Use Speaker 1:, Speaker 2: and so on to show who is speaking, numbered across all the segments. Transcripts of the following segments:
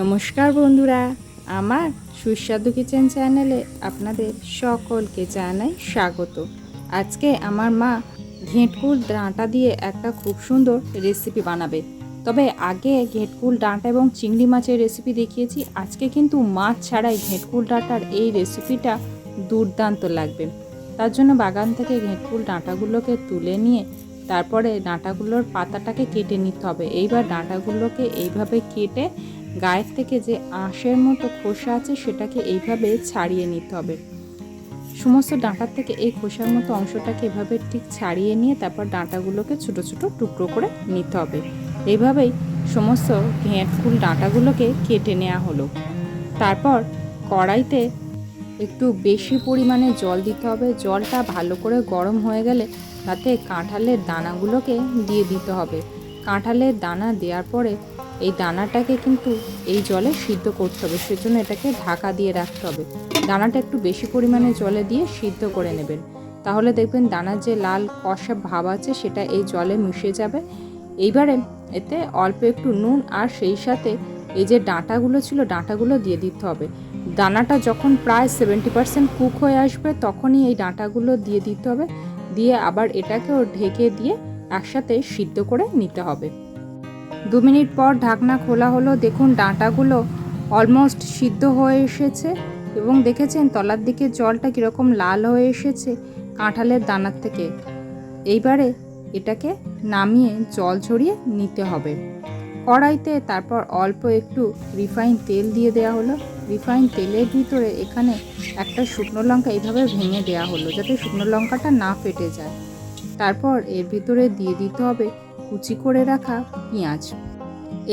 Speaker 1: নমস্কার বন্ধুরা, আমার সুস্বাদু কিচেন চ্যানেলে আপনাদের সকলকে জানাই স্বাগত। আজকে আমার মা ঘেঁটকুল ডাঁটা দিয়ে একটা খুব সুন্দর রেসিপি বানাবে। তবে আগে ঘেঁটকুল ডাঁটা এবং চিংড়ি মাছের রেসিপি দেখিয়েছি, আজকে কিন্তু মাছ ছাড়াই ঘেঁটকুল ডাঁটার এই রেসিপিটা দুর্দান্ত লাগবে। তার জন্য বাগান থেকে ঘেঁটকুল ডাঁটাগুলোকে তুলে নিয়ে, তারপরে ডাঁটাগুলোর পাতাটাকে কেটে নিতে হবে। এইবার ডাঁটাগুলোকে এইভাবে কেটে গায়ের থেকে যে আঁশের মতো খোসা আছে সেটাকে এইভাবে ছাড়িয়ে নিতে হবে। সমস্ত ডাঁটার থেকে এই খোসার মতো অংশটাকে এভাবে ঠিক ছাড়িয়ে নিয়ে তারপর ডাঁটাগুলোকে ছোট ছোট টুকরো করে নিতে হবে। এইভাবেই সমস্ত ঘেঁট ফুল ডাঁটাগুলোকে কেটে নেওয়া হলো। তারপর কড়াইতে একটু বেশি পরিমাণে জল দিতে হবে। জলটা ভালো করে গরম হয়ে গেলে তাতে কাঁঠালের দানাগুলোকে দিয়ে দিতে হবে। কাঁঠালের দানা দেওয়ার পরে এই দানাটাকে কিন্তু এই জলে সিদ্ধ করতে হবে, সেজন্য এটাকে ঢাকা দিয়ে রাখতে হবে। দানাটা একটু বেশি পরিমাণে জলে দিয়ে সিদ্ধ করে নেবেন। তাহলে দেখবেন দানার যে লাল কষা ভাব আছে, সেটা এই জলে মিশে যাবে। এইবারে এতে অল্প একটু নুন আর সেই সাথে এই যে ডাঁটাগুলো ছিল, ডাঁটাগুলো দিয়ে দিতে হবে। দানাটা যখন প্রায় সেভেন্টি পার্সেন্ট কুক হয়ে আসবে, তখনই এই ডাঁটাগুলো দিয়ে দিতে হবে। দিয়ে আবার এটাকেও ঢেকে দিয়ে একসাথে সিদ্ধ করে নিতে হবে। দু মিনিট পর ঢাকনা খোলা হলো, দেখুন ডাঁটাগুলো অলমোস্ট সিদ্ধ হয়ে এসেছে এবং দেখেছেন তলার দিকে জলটা কীরকম লাল হয়ে এসেছে কাঁঠালের দানার থেকে। এইবারে এটাকে নামিয়ে জল ছড়িয়ে নিতে হবে। কড়াইতে তারপর অল্প একটু রিফাইন তেল দিয়ে দেওয়া হলো। রিফাইন তেলের ভিতরে এখানে একটা শুকনো লঙ্কা এইভাবে ভেঙে দেওয়া হলো যাতে শুকনো লঙ্কাটা না ফেটে যায়। তারপর এর ভিতরে দিয়ে দিতে হবে কুচি করে রাখা পেঁয়াজ।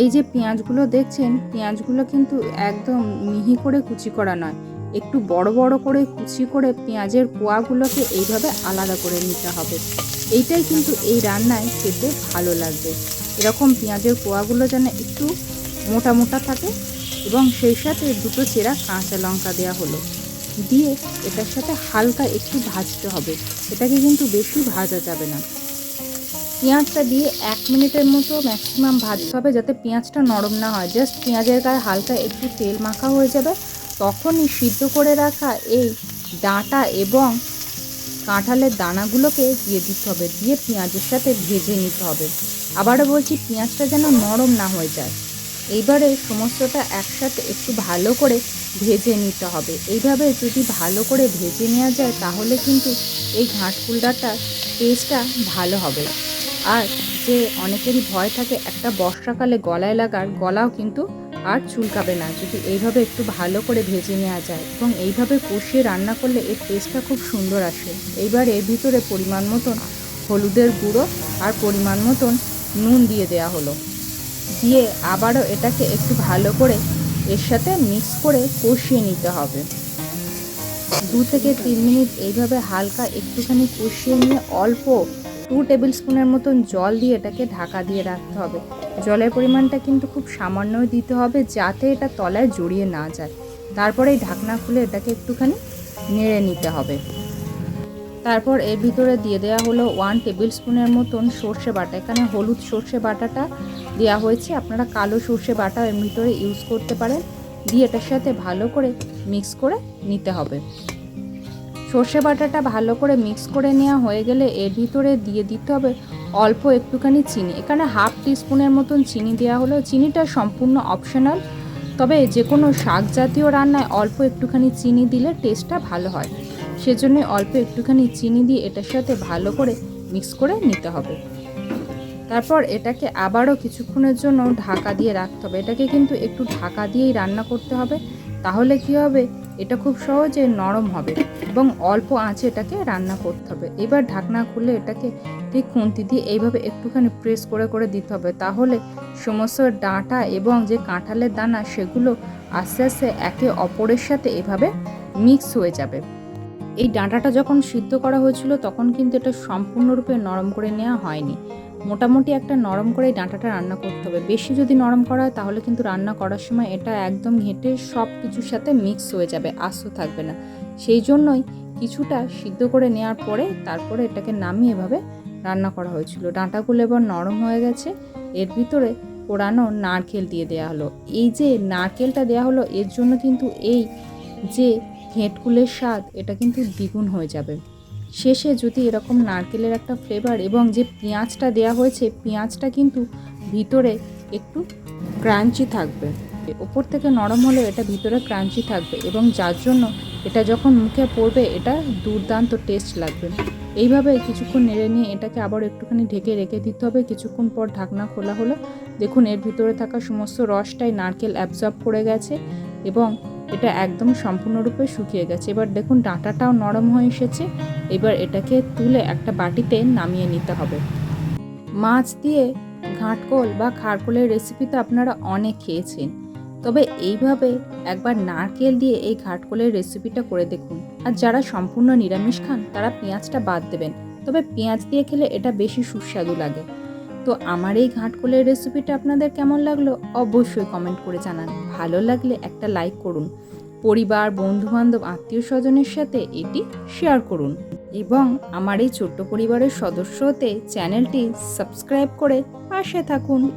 Speaker 1: এই যে পেঁয়াজগুলো দেখছেন, পেঁয়াজগুলো কিন্তু একদম মিহি করে কুচি করা নয়, একটু বড় বড় করে কুচি করে পেঁয়াজের কোয়াগুলোকে এইভাবে আলাদা করে নিতে হবে। এইটাই কিন্তু এই রান্নায় খেতে ভালো লাগবে। এরকম পেঁয়াজের কোয়াগুলো যেন একটু মোটা মোটা থাকে এবং সেই সাথে দুটো চেরা কাঁচা লঙ্কা দেওয়া হলো। দিয়ে এটার সাথে হালকা একটু ভাজতে হবে। এটাকে কিন্তু বেশি ভাজা যাবে না। পেঁয়াজটা দিয়ে এক মিনিটের মতো ম্যাক্সিমাম ভাজতে হবে যাতে পেঁয়াজটা নরম না হয়। জাস্ট পেঁয়াজের গায়ে হালকা একটু তেল মাখা হয়ে যাবে। তখনই সিদ্ধ করে রাখা এই ডাঁটা এবং কাঁঠালের দানাগুলোকে দিয়ে দিতে হবে। দিয়ে পেঁয়াজের সাথে ভেজে নিতে হবে। আবারও বলছি, পেঁয়াজটা যেন নরম না হয়ে যায়। এইবারে সমস্তটা একসাথে একটু ভালো করে ভেজে নিতে হবে। এইভাবে যদি ভালো করে ভেজে নেওয়া যায়, তাহলে কিন্তু এই ঘাটফুল ডাঁটার টেস্টটা ভালো হবে। আর যে অনেকেরই ভয় থাকে, একটা বর্ষাকালে গলায় লাগার গলাও কিন্তু আর চুলকাবে না। যদি এইভাবে একটু ভালো করে ভেজে নেওয়া যায় এবং এইভাবে কষিয়ে রান্না করলে এর টেস্টটা খুব সুন্দর আসে। এইবার এর ভিতরে পরিমাণ মতন হলুদের গুঁড়ো আর পরিমাণ মতন নুন দিয়ে দেওয়া হলো। দিয়ে আবারও এটাকে একটু ভালো করে এর সাথে মিক্স করে কষিয়ে নিতে হবে। দু থেকে তিন মিনিট এইভাবে হালকা একটুখানি কষিয়ে নিয়ে অল্প টু টেবিল স্পুনের মতন জল দিয়ে এটাকে ঢাকা দিয়ে রাখতে হবে। জলের পরিমাণটা কিন্তু খুব সামান্যই দিতে হবে যাতে এটা তলায় জড়িয়ে না যায়। তারপরে এই ঢাকনা খুলে এটাকে একটুখানি নেড়ে নিতে হবে। তারপর এর ভিতরে দিয়ে দেওয়া হলো ওয়ান টেবিল স্পুনের মতন সর্ষে বাটা। এখানে হলুদ সর্ষে বাটাটা দেওয়া হয়েছে। আপনারা কালো সর্ষে বাটা এর ভিতরে ইউজ করতে পারেন। দিয়ে এটার সাথে ভালো করে মিক্স করে নিতে হবে। সর্ষে বাটাটা ভালো করে মিক্স করে নেওয়া হয়ে গেলে এর ভিতরে দিয়ে দিতে হবে অল্প একটুখানি চিনি। এখানে হাফ টিস্পুনের মতন চিনি দেওয়া হলো চিনিটা সম্পূর্ণ অপশনাল। তবে যে কোনো শাক জাতীয় রান্নায় অল্প একটুখানি চিনি দিলে টেস্টটা ভালো হয়। সেজন্য অল্প একটুখানি চিনি দিয়ে এটার সাথে ভালো করে মিক্স করে নিতে হবে। তারপর এটাকে আবারও কিছুক্ষণের জন্য ঢাকা দিয়ে রাখতে হবে। এটাকে কিন্তু একটু ঢাকা দিয়েই রান্না করতে হবে। তাহলে কি হবে? এটা খুব সহজে নরম হবে এবং অল্প আঁচে এটাকে রান্না করতে হবে। এবার ঢাকনা খুলে এটাকে ঠিক খুন্তি দিয়ে এইভাবে একটুখানি প্রেস করে করে দিতে হবে। তাহলে সমস্ত ডাঁটা এবং যে কাঁঠালের দানা সেগুলো আস্তে আস্তে একে অপরের সাথে এভাবে মিক্স হয়ে যাবে। এই ডাঁটাটা যখন সিদ্ধ করা হয়েছিল, তখন কিন্তু এটা সম্পূর্ণরূপে নরম করে নেওয়া হয়নি। মোটামুটি একটা নরম করে ডাঁটাটা রান্না করতে হবে। বেশি যদি নরম করা হয়, তাহলে কিন্তু রান্না করার সময় এটা একদম ঘেঁটে সব কিছুর সাথে মিক্স হয়ে যাবে, আস্ত থাকবে না। সেই জন্যই কিছুটা সিদ্ধ করে নেওয়ার পরে তারপরে এটাকে নামিয়ে এভাবে রান্না করা হয়েছিল। ডাঁটাগুলো এবার নরম হয়ে গেছে। এর ভিতরে পোড়ানো নারকেল দিয়ে দেওয়া হলো। এই যে নারকেলটা দেওয়া হলো, এর জন্য কিন্তু এই যে ঘেঁটকুলের স্বাদ, এটা কিন্তু দ্বিগুণ হয়ে যাবে। শেষে যদি এরকম নারকেলের একটা ফ্লেভার এবং যে পেঁয়াজটা দেওয়া হয়েছে, পেঁয়াজটা কিন্তু ভিতরে একটু ক্রাঞ্চি থাকবে। ওপর থেকে নরম হলেও এটা ভিতরে ক্রাঞ্চি থাকবে এবং যার জন্য এটা যখন মুখে পড়বে, এটা দুর্দান্ত টেস্ট লাগবে। এইভাবে কিছুক্ষণ নেড়ে নিয়ে এটাকে আবার একটুখানি ঢেকে রেখে দিতে হবে। কিছুক্ষণ পর ঢাকনা খোলা হলো। দেখুন, এর ভিতরে থাকা সমস্ত রসটাই নারকেল অ্যাবজর্ব করে গেছে এবং এটা একদম সম্পূর্ণরূপে শুকিয়ে গেছে। এবার দেখুন, ডাঁটাটাও নরম হয়ে এসেছে। এবার এটাকে তুলে একটা বাটিতে নামিয়ে নিতে হবে। মাছ দিয়ে ঘাটকোল বা খারকোলের রেসিপি তো আপনারা অনেক খেয়েছেন। তবে এইভাবে একবার নারকেল দিয়ে এই ঘাটকোলের রেসিপিটা করে দেখুন। আর যারা সম্পূর্ণ নিরামিষ খান, তারা পেঁয়াজটা বাদ দেবেন। তবে পেঁয়াজ দিয়ে খেলে এটা বেশি সুস্বাদু লাগে। তো আমার এই ঘাটকোলের রেসিপিটা আপনাদের কেমন লাগল? অবশ্যই কমেন্ট করে জানান। ভালো লাগলে একটা লাইক করুন। পরিবার, বন্ধুবান্ধব আত্মীয় স্বজনের সাথে এটি শেয়ার করুন। এবং আমার এই ছোট্ট পরিবারের সদস্য হতে চ্যানেলটি সাবস্ক্রাইব করে পাশে থাকুন।